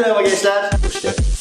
merhaba gençler. Hoş geldiniz.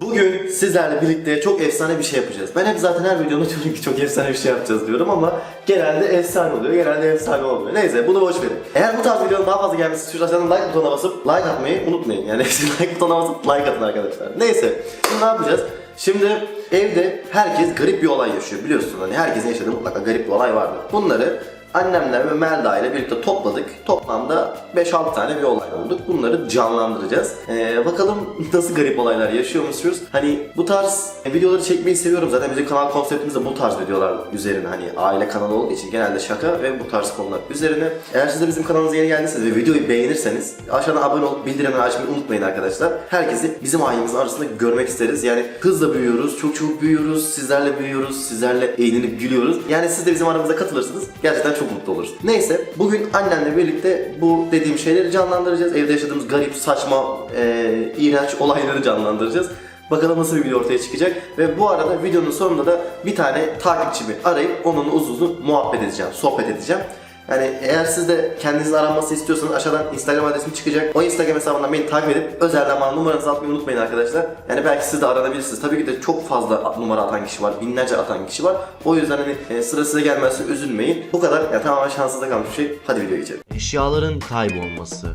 Bugün sizlerle birlikte çok efsane bir şey yapacağız. Ben hep zaten her videomda diyorum ki çok efsane bir şey yapacağız diyorum ama genelde efsane oluyor, genelde efsane olmuyor. Neyse bunu boş verin. Eğer bu tarz videonun daha fazla gelmesi için aşağıdan like butonuna basıp like atmayı unutmayın. Yani like butonuna basıp like atın arkadaşlar. Neyse şimdi ne yapacağız? Şimdi evde herkes garip bir olay yaşıyor biliyorsun hani herkesin yaşadığı mutlaka garip bir olay vardır. Bunları annemler ve Melda ile birlikte topladık. Toplamda 5-6 tane bir olay bulduk. Bunları canlandıracağız. Ee, bakalım nasıl garip olaylar yaşıyormuşuz. Hani bu tarz videoları çekmeyi seviyorum. Zaten bizim kanal konseptimiz de bu tarz videolar üzerine. Hani aile kanalı olduğu için genelde şaka ve bu tarz konular üzerine. Eğer siz de bizim kanalımıza yeni geldiyseniz ve videoyu beğenirseniz aşağıdan abone olup bildirimleri açmayı unutmayın arkadaşlar. Herkesi bizim ailemizin arasında görmek isteriz. Yani hızla büyüyoruz, çok çok büyüyoruz, sizlerle büyüyoruz, sizlerle eğlenip gülüyoruz. Yani siz de bizim aramıza katılırsanız gerçekten çok mutlu oluruz. Neyse bugün annemle birlikte bu dediğim şeyleri canlandıracağız. Evde yaşadığımız garip, saçma, eee iğrenç olayları canlandıracağız. Bakalım nasıl bir video ortaya çıkacak. Ve bu arada videonun sonunda da bir tane takipçimi arayıp onunla uzun uzun muhabbet edeceğim, sohbet edeceğim. Yani eğer siz de kendinizin aranması istiyorsanız aşağıdan Instagram adresim çıkacak. O Instagram hesabından beni takip edip özelden bana numaranızı atmayı unutmayın arkadaşlar. Yani belki siz de aranabilirsiniz. Tabii ki de çok fazla numara atan kişi var. Binlerce atan kişi var. O yüzden hani e, sıra size gelmezse üzülmeyin. Bu kadar. Yani tamamen şansınıza kalmış bir şey. Hadi videoya geçelim. Eşyaların kaybolması.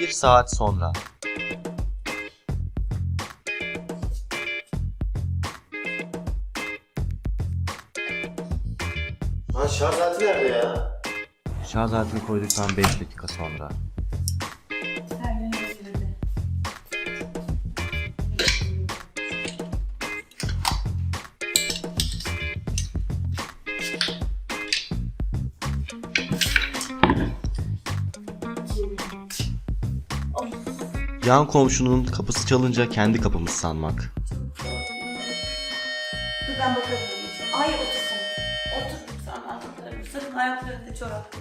Bir saat sonra. Şarj aletini koyduktan 5 dakika sonra. Yan komşunun kapısı çalınca kendi kapımız sanmak. Dur ben bakabilirim. Ay otur sen. Otur lütfen bakarım. Sakın ayaklarında çorap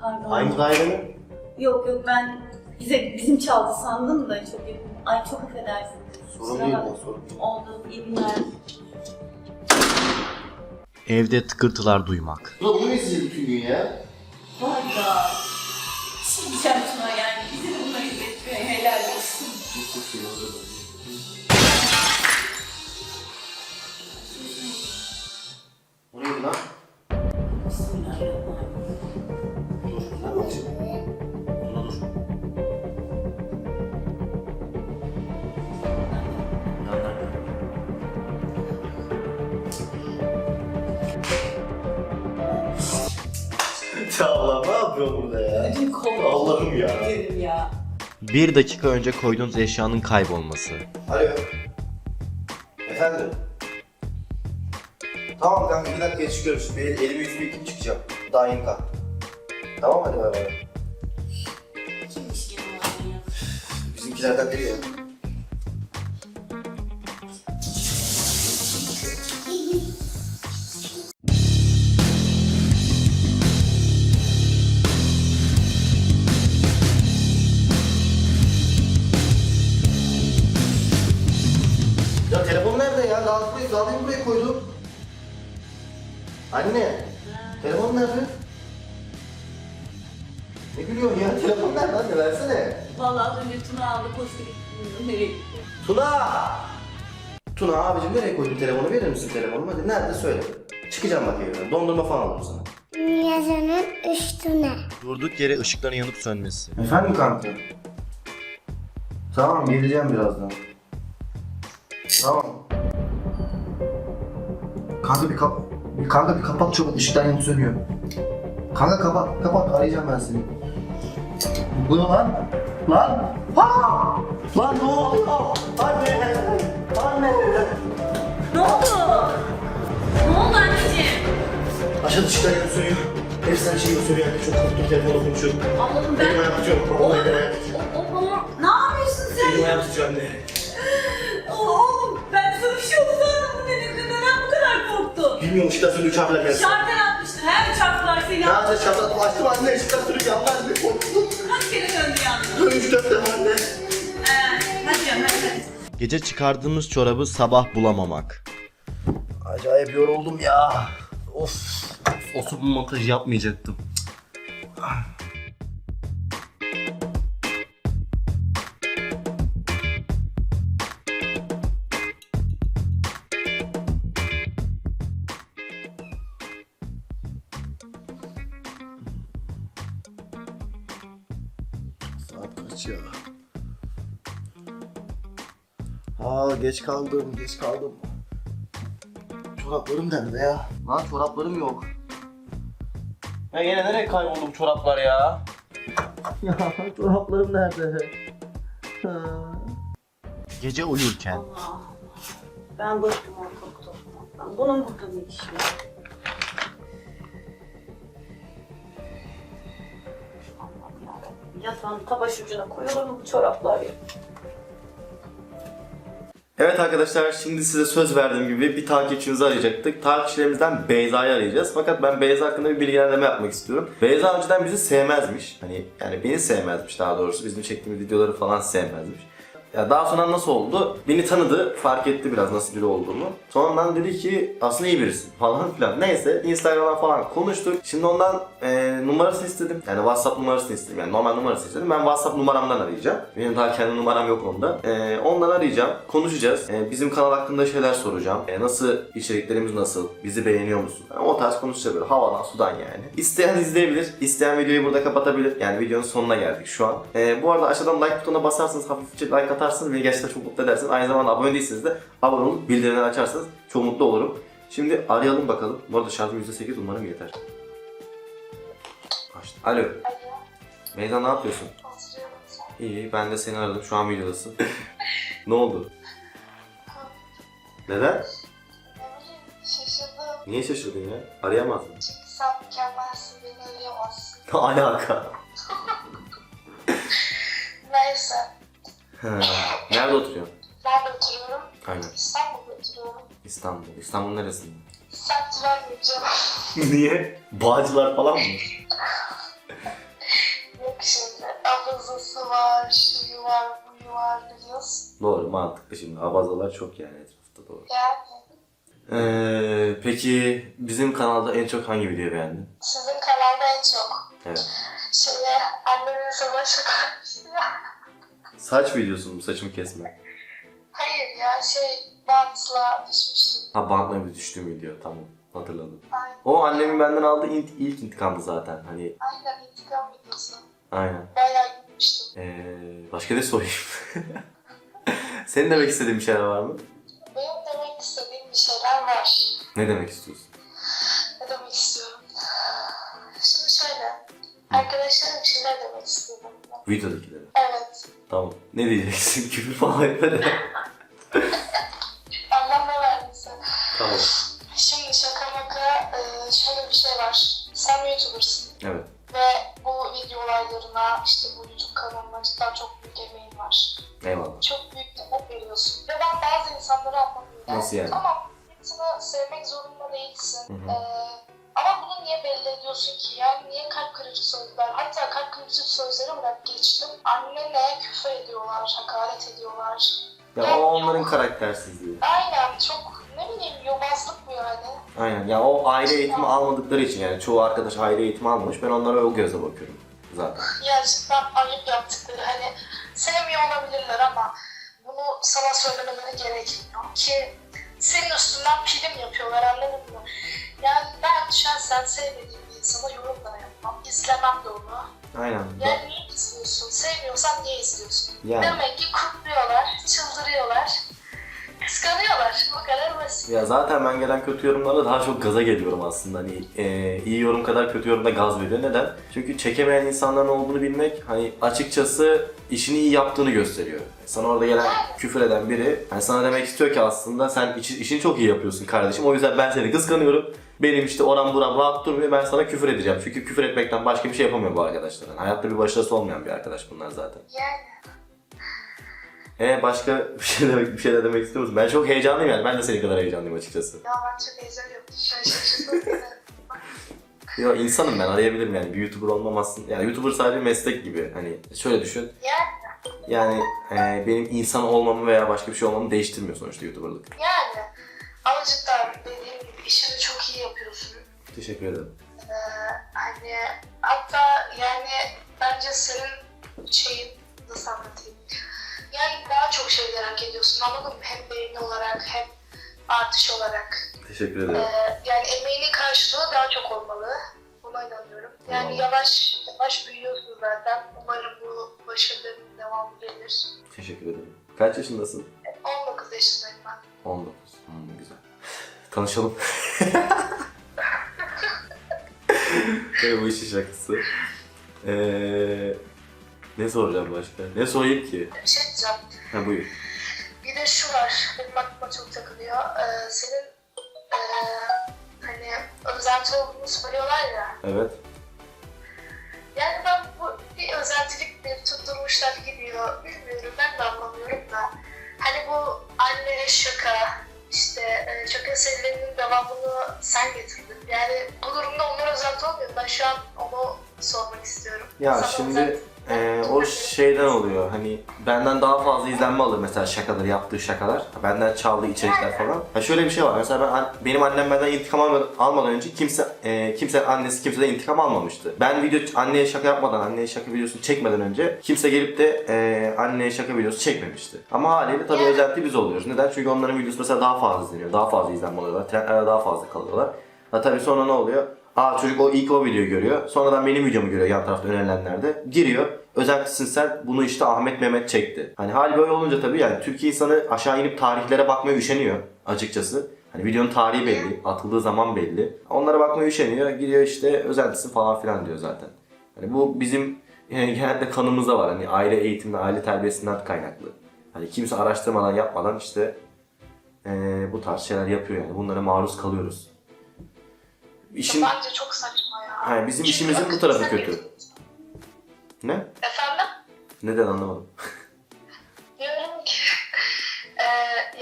pardon. Aynı daire mi? Yok yok ben bize bizim çaldı sandım da çok yakın. Ay çok affedersin. Sorun Kusura değil bak- mi? Sorun değil. Oldu. İyi günler. Evde tıkırtılar duymak. Ulan bunu izleyeceğiz bütün gün ya? Vay. Allah ne yapıyorsun burada ya? Ödüm koptu. Allah'ım ya. Dedim ya. Bir dakika önce koyduğunuz eşyanın kaybolması. Alo. Efendim? Tamam kanka bir dakika çıkıyorum şimdi. El, elimi yüzümü yıkayıp çıkacağım. Daha yeni kalk. Tamam hadi bay bay. Kimmiş gene ya? Bizimkilerden biri. Ya Demin buraya koydum. Anne, telefon nerede? Ne gülüyorsun ya? Telefon nerede anne? Versene. Vallahi az önce Tuna aldı koştu gitti. Nereye gitti? Tuna! Tuna abicim nereye koydun telefonu? Verir misin telefonumu? Hadi nerede söyle. Çıkacağım bak evden. Dondurma falan alırım sana. Yazının üstüne. Durduk yere ışıkların yanıp sönmesi. Efendim kanka? Tamam geleceğim birazdan. Tamam. Kanka bir kap... Kanka bir kapat çabuk ışıklar yanıp sönüyor. Kanka kapat kapat arayacağım ben seni. Bu ne lan? Lan! Ha! Lan ne oluyor? Anne! Anne! Ne oldu? Ne oldu anneciğim? Aşağıda ışıklar yanıp sönüyor. Efsane şey söylüyor anne çok korktum telefonla konuşuyorum. Allah'ım ben... Elim ayağım tutuyor. Elim ayağım o, o, o, ne yapıyorsun sen? Elim ayağım tutuyor anne. Bilmiyorum ışıklar sönüyor çarpılar gelsin. Şartel atmıştır. Her çarptılar seni. Ya sen şapka açtım anne ışıklar sönüyor yanlar anne korktum. Kaç kere döndü yalnız? Hadi canım hadi hadi. Gece çıkardığımız çorabı sabah bulamamak. Acayip yoruldum ya. Of. O su montajı yapmayacaktım. Geç kaldım, geç kaldım. Çoraplarım nerede ya? Lan çoraplarım yok. Ya yine nereye kayboldu bu çoraplar ya? ya çoraplarım nerede? Ha. Gece uyurken. Allah. Ben bıktım ortalık toplamaktan. Bunun burada ne işi var? Yatağın tabaş ucuna koyulur mu bu çoraplar ya? Evet arkadaşlar şimdi size söz verdiğim gibi bir takipçimizi arayacaktık. Takipçilerimizden Beyza'yı arayacağız. Fakat ben Beyza hakkında bir bilgilendirme yapmak istiyorum. Beyza önceden bizi sevmezmiş. Hani yani beni sevmezmiş daha doğrusu. Bizim çektiğimiz videoları falan sevmezmiş. Ya daha sonra nasıl oldu? Beni tanıdı, fark etti biraz nasıl biri olduğumu. Sonradan dedi ki aslında iyi birisin falan filan. Neyse Instagram'dan falan konuştuk. Şimdi ondan e, numarasını istedim. Yani WhatsApp numarasını istedim. Yani normal numarasını istedim. Ben WhatsApp numaramdan arayacağım. Benim daha kendi numaram yok onda. E, ondan arayacağım. Konuşacağız. E, bizim kanal hakkında şeyler soracağım. E, nasıl içeriklerimiz nasıl? Bizi beğeniyor musun? Yani o tarz konuşacağız böyle havadan sudan yani. İsteyen izleyebilir. İsteyen videoyu burada kapatabilir. Yani videonun sonuna geldik şu an. E, bu arada aşağıdan like butonuna basarsanız hafifçe like atarsınız beni gerçekten çok mutlu edersiniz. Aynı zamanda abone değilseniz de abone olup bildirimleri açarsanız çok mutlu olurum. Şimdi arayalım bakalım. Bu arada şarjım %8 umarım yeter. Açtım. Alo. Meydan ne yapıyorsun? İyi ben de seni aradım şu an videodasın. ne oldu? Neden? Şaşırdım. Niye şaşırdın ya? Arayamazdın. Çünkü sen mükemmelsin. Beni arayamazsın. Ne alaka? Neyse. Ha, Nerede oturuyorsun? Nerede oturuyorum? Aynen. İstanbul'da oturuyorum. İstanbul. İstanbul neresinde? Vermeyeceğim. Niye? Bağcılar falan mı? Yok şimdi. Abazası var, şuyu var, buyu var biliyorsun. Doğru mantıklı şimdi. Abazalar çok yani etrafta doğru. Yani Ee, peki bizim kanalda en çok hangi videoyu beğendin? sizin kanalda en çok. Evet. Şeye annemin savaşı karşı. Saç videosu mu saçımı kesme? Hayır ya şey bantla düşmüştüm. Ha bantla bir düştüğüm video tamam hatırladım. Aynen. O annemin benden aldığı int- ilk intikamdı zaten hani Aynen intikam videosu. aynen. Bayağı gülmüştüm. Ee, başka ne sorayım? Senin demek istediğin bir şeyler var mı? Benim demek istediğim bir şeyler var. Ne demek istiyorsun? Ne demek istiyorum? Şimdi şöyle. Arkadaşlarım için ne demek istiyorum? Videodakileri. Tamam. Ne diyeceksin? Küfür falan etmeden. Anlam ne verdiyse. tamam. Şimdi şaka maka e, şöyle bir şey var. Sen YouTuber'sın. Evet. Ve bu video olaylarına, işte bu YouTube kanalına cidden çok büyük emeğin var. Eyvallah. Çok büyük emek veriyorsun. Ve ben bazı insanları anlamıyorum. Nasıl yani? Tamam, hepsini sevmek zorunda değilsin. Hı hı. Ee, ama belli ediyorsun ki? Yani niye kalp kırıcı sözler? Hatta kalp kırıcı sözleri bırak geçtim. Annene küfür ediyorlar, hakaret ediyorlar. Ya o onların karaktersizliği. Aynen çok ne bileyim yobazlık bu yani. Aynen. Ya o aile eğitimi almadıkları için yani çoğu arkadaş aile eğitimi almamış. Ben onlara o gözle bakıyorum zaten. Gerçekten ayıp yaptıkları. Hani sevmiyor olabilirler ama bunu sana söylemeleri gerekmiyor ki senin üstünden prim yapıyorlar anladın mı? Yani ben şahsen sevmediğim bir insana yorum da yapmam. İzlemem de onu. Aynen. Yani niye izliyorsun? Sevmiyorsan niye izliyorsun? Yani. Demek ki kutluyorlar, çıldırıyorlar, kıskanıyorlar. Bu kadar basit. Ya zaten ben gelen kötü yorumlarla daha çok gaza geliyorum aslında. Hani e, iyi yorum kadar kötü yorum da gaz veriyor. Neden? Çünkü çekemeyen insanların olduğunu bilmek hani açıkçası işini iyi yaptığını gösteriyor. Sana orada gelen küfür eden biri hani sana demek istiyor ki aslında sen işi- işini çok iyi yapıyorsun kardeşim. O yüzden ben seni kıskanıyorum. Benim işte oram buram rahat durmuyor. Ben sana küfür edeceğim. Çünkü küfür etmekten başka bir şey yapamıyor bu arkadaşlar. Hayatta bir başarısı olmayan bir arkadaş bunlar zaten. Yani E başka bir şey demek bir şeyler demek istiyor musun? Ben çok heyecanlıyım yani. Ben de senin kadar heyecanlıyım açıkçası. ya ben çok heyecan yaptım. Şaşırdım. Yo insanım ben arayabilirim yani bir YouTuber olmam aslında. Yani YouTuber sadece meslek gibi. Hani şöyle düşün. Yani, e, benim insan olmamı veya başka bir şey olmamı değiştirmiyor sonuçta YouTuber'lık. yani. Ama cidden dediğim gibi işini çok. Teşekkür ederim. Ee, hani hatta yani bence senin şeyin nasıl anlatayım? Yani daha çok şeyler hak ediyorsun anladın mı? Hem beğeni olarak hem artış olarak. Teşekkür Ee, ederim. yani emeğinin karşılığı daha çok olmalı. Buna inanıyorum. Yani Tamam. yavaş yavaş büyüyorsun zaten. Umarım bu başarıların devamı gelir. Teşekkür ederim. Kaç yaşındasın? 19 yaşındayım ben. 19. Hmm, güzel. Tanışalım. Tabii bu işin şakası. Ee, ne soracağım başka? Ne sorayım ki? Bir şey diyeceğim. Ha buyur. Bir de şu var, benim aklıma çok takılıyor. Ee, senin ee, hani özenti olduğunu söylüyorlar ya. Evet. Yani ben bu bir özentilik bir tutturmuşlar gidiyor. Bilmiyorum ben de anlamıyorum da. Hani bu anne şaka, işte e, serilerinin devamını sen getirdin. Yani bu durumda onlar özenti olmuyor. Ben şu an onu sormak istiyorum. Ya Sana şimdi özenti- Ee, o şeyden oluyor hani benden daha fazla izlenme alır mesela şakaları yaptığı şakalar benden çaldığı içerikler falan. Ha şöyle bir şey var mesela ben benim annem benden intikam almadan, almadan önce kimse e, kimse annesi kimseden intikam almamıştı. Ben video anneye şaka yapmadan anneye şaka videosunu çekmeden önce kimse gelip de e, anneye şaka videosu çekmemişti. Ama haliyle tabii özellikle biz oluyoruz. Neden? Çünkü onların videosu mesela daha fazla izleniyor. Daha fazla izlenme alıyorlar. Trendlerde daha fazla kalıyorlar. Ha tabii sonra ne oluyor? Aa çocuk o ilk o videoyu görüyor. Sonradan benim videomu görüyor yan tarafta önerilenlerde. Giriyor. Özelliklesin sen bunu işte Ahmet Mehmet çekti. Hani hal böyle olunca tabii yani Türkiye insanı aşağı inip tarihlere bakmaya üşeniyor açıkçası. Hani videonun tarihi belli, atıldığı zaman belli. Onlara bakmaya üşeniyor. Giriyor işte özentisi falan filan diyor zaten. Hani bu bizim yani genelde kanımızda var. Hani aile eğitimi, aile terbiyesinden kaynaklı. Hani kimse araştırmadan yapmadan işte eee, bu tarz şeyler yapıyor yani. Bunlara maruz kalıyoruz. İşin Bence çok saçma ya. Ha, bizim Çünkü işimizin bu tarafı kötü. getirdin. ne? Efendim? Neden anlamadım. Diyorum ki e,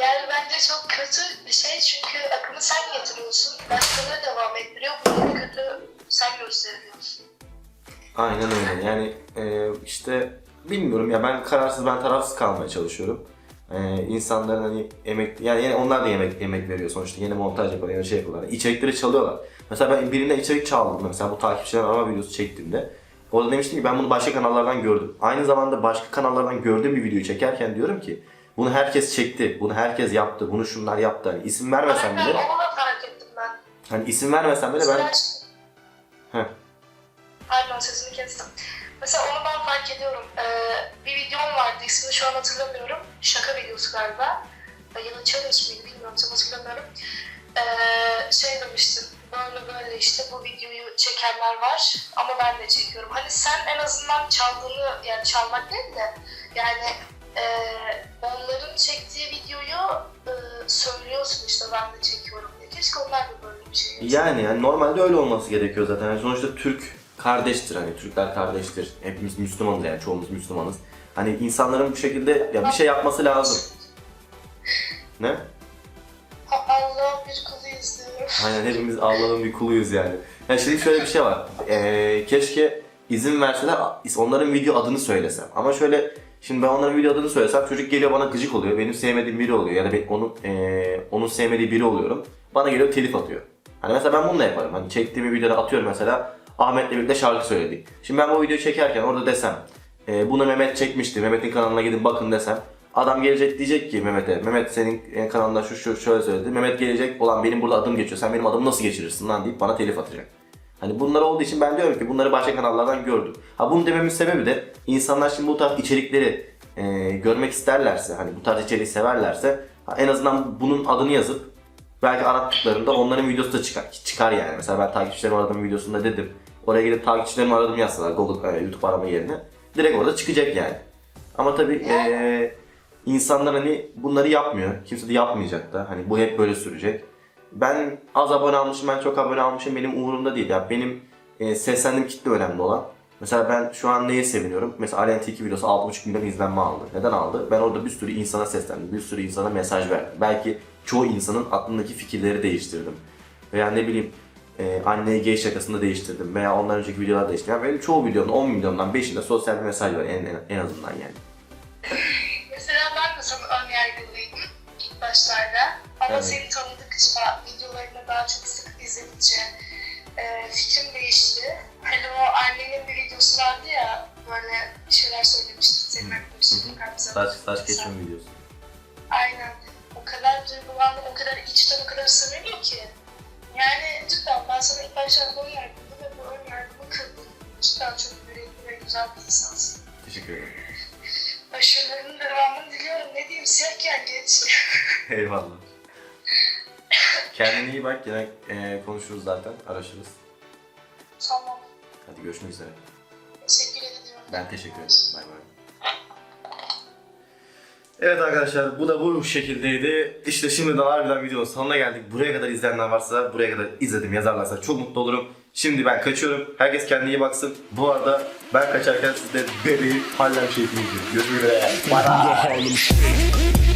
yani bence çok kötü bir şey çünkü akımı sen getiriyorsun. Başkaları devam ettiriyor. Bunu kötü sen gösteriyorsun. Aynen öyle. Yani e, işte bilmiyorum ya ben kararsız ben tarafsız kalmaya çalışıyorum. E, insanların hani emek yani yine onlar da emek emek veriyor sonuçta. Yeni montaj yapıyorlar, yeni şey yapıyorlar. İçerikleri çalıyorlar. Mesela ben birinden içerik çaldım mesela bu takipçilerin arama videosu çektiğimde. Orada demiştim ki ben bunu başka kanallardan gördüm. Aynı zamanda başka kanallardan gördüğüm bir videoyu çekerken diyorum ki bunu herkes çekti, bunu herkes yaptı, bunu şunlar yaptı. Hani isim vermesem bile, onu fark ettim ben. hani isim vermesem bile ben... Heh. Pardon sesini kestim. Mesela onu ben fark ediyorum. Ee, bir videom vardı ismini şu an hatırlamıyorum. Şaka videosu galiba. Ya da challenge miydi bilmiyorum tam hatırlamıyorum. Ee, şey demiştim. Böyle böyle işte bu videoyu çekenler var ama ben de çekiyorum. Hani sen en azından çaldığını yani çalmak değil de yani e, onların çektiği videoyu e, söylüyorsun işte ben de çekiyorum diye. Keşke onlar da böyle bir şey yapsa. Yani, yani normalde öyle olması gerekiyor zaten. Yani sonuçta Türk kardeştir hani Türkler kardeştir. Hepimiz Müslümanız yani çoğumuz Müslümanız. Hani insanların bu şekilde ya bir şey yapması lazım. Ne? Ha, Allah bir kuluyuz diyorum. Aynen hepimiz Allah'ın bir kuluyuz yani. Ya şimdi şöyle bir şey var. Ee, keşke izin verseler onların video adını söylesem. Ama şöyle şimdi ben onların video adını söylesem çocuk geliyor bana gıcık oluyor. Benim sevmediğim biri oluyor ya da ben onun ee, onun sevmediği biri oluyorum. Bana geliyor telif atıyor. Hani mesela ben bunu da yaparım. Hani çektiğim bir videoda atıyorum mesela Ahmet'le birlikte şarkı söyledik. Şimdi ben bu videoyu çekerken orada desem e, bunu Mehmet çekmişti. Mehmet'in kanalına gidin bakın desem. Adam gelecek diyecek ki Mehmet'e, Mehmet senin kanalında şu şu şöyle söyledi. Mehmet gelecek, olan benim burada adım geçiyor. Sen benim adımı nasıl geçirirsin lan deyip bana telif atacak. Hani bunlar olduğu için ben diyorum ki bunları başka kanallardan gördüm. Ha bunu dememin sebebi de insanlar şimdi bu tarz içerikleri e, görmek isterlerse, hani bu tarz içeriği severlerse en azından bunun adını yazıp belki arattıklarında onların videosu da çıkar. Çıkar yani. Mesela ben takipçilerimi aradığım videosunda dedim. Oraya gidip takipçilerimi aradım yazsalar Google, e, YouTube arama yerine. Direkt orada çıkacak yani. Ama tabii e, insanlar hani bunları yapmıyor. Kimse de yapmayacak da. Hani bu hep böyle sürecek. Ben az abone almışım, ben çok abone almışım benim umurumda değil. Ya benim e, seslendiğim kitle önemli olan. Mesela ben şu an neye seviniyorum? Mesela Alien Tilki videosu 6.5 milyon izlenme aldı. Neden aldı? Ben orada bir sürü insana seslendim, bir sürü insana mesaj verdim. Belki çoğu insanın aklındaki fikirleri değiştirdim. Veya ne bileyim e, anneye gay şakasında değiştirdim veya ondan önceki videolarda değiştirdim. Yani benim çoğu videonun 10 milyondan 5'inde sosyal bir mesaj var en, en, en azından yani. İlk başlarda. Ama Evet. seni tanıdıkça, videolarını daha çok sık izledikçe e, fikrim değişti. Hani o annenin bir videosu vardı ya, böyle bir şeyler söylemişti. Senin arkadaşın kadar güzel. Saç, saç kesme videosu. Aynen. O kadar duygulandım, o kadar içten, o kadar samimi ki. Yani cidden ben sana ilk başlarda ön yargılıydım ve bu ön yargımı kırdım. Cidden çok yürekli ve güzel bir insansın. Teşekkür ederim. Başarılarının devamını diliyorum. Ne diyeyim, siyah geç. Eyvallah. Kendine iyi bak yine e, konuşuruz zaten araşırız. tamam. Hadi görüşmek üzere. Teşekkür ediyorum. Ben teşekkür ederim. Bay bay. Evet arkadaşlar bu da bu şekildeydi. İşte şimdi de harbiden videonun sonuna geldik. Buraya kadar izleyenler varsa buraya kadar izledim yazarlarsa çok mutlu olurum. Şimdi ben kaçıyorum. Herkes kendine iyi baksın. Bu arada ben kaçarken siz de bebeği Harlem Shake'ini izleyin. Görüşmek üzere. Bye bye.